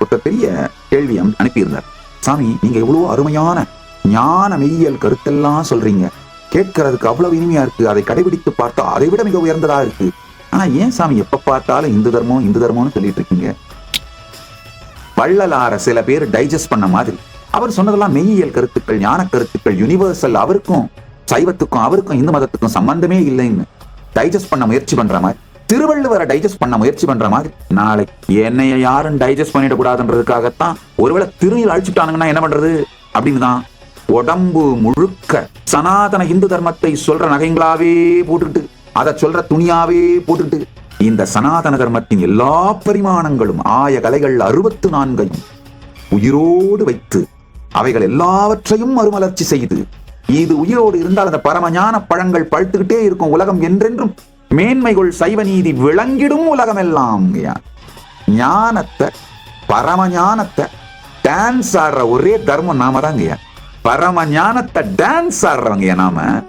ஒரு பெரிய கேள்வி அனுப்பியிருந்தார். சாமி நீங்க எவ்வளவு அருமையான ஞான மெய்யியல் கருத்தெல்லாம் சொல்றீங்க. கேட்கறதுக்கு அவ்வளவு இனிமையா இருக்கு. அதை கடைபிடித்து பார்த்தா அதை விட மிக உயர்ந்ததா இருக்கு. ஆனா ஏன் சாமி எப்ப பார்த்தாலும் இந்து தர்மம் இந்து தர்மம்னு சொல்லிட்டு இருக்கீங்க? வள்ளலார சில பேர் டைஜஸ்ட் பண்ண மாதிரி. அவர் சொன்னதெல்லாம் மெய்யியல் கருத்துக்கள் ஞான கருத்துக்கள் யுனிவர்சல் அவருக்கும் சைவத்துக்கும் அவருக்கும் இந்து மதத்துக்கும் சம்பந்தமே இல்லைன்னு டைஜஸ்ட் பண்ண முயற்சி பண்ற மாதிரி. திருவள்ளுவரை டைஜஸ்ட் பண்ண முயற்சி பண்ற மாதிரி நாளை என்னைய யாரும் டைஜஸ்ட் பண்ணிடக்கூடாதுன்றதுக்காகத்தான் ஒருவேளை திருநீர் அழிச்சுட்டானுங்கன்னா என்ன பண்றது? அப்படின்னு தான் உடம்பு முழுக்க சனாதன இந்து தர்மத்தை சொல்ற நகைங்களாவே போட்டுக்கிட்டு அதை சொல்ற துணியாவே போட்டுக்கிட்டு இந்த சனாதன தர்மத்தின் எல்லா பரிமாணங்களும் ஆய கலைகள் அறுபத்து நான்கையும் உயிரோடு வைத்து அவைகள் எல்லாவற்றையும் மறுமலர்ச்சி செய்து இது உயிரோடு இருந்தால் அந்த பரமஞான பழங்கள் பழுத்துக்கிட்டே இருக்கும் உலகம் என்றென்றும் மேன்மைகள் சைவ நீதி விளங்கிடும் உலகம் எல்லாம் ஞானத்தை பரமஞானத்தை டான்ஸ் ஆடுற ஒரே தர்மம் நாம தாங்கய்யா பரம ஞானத்தை டான்ஸ் ஆடுறவங்க நாம.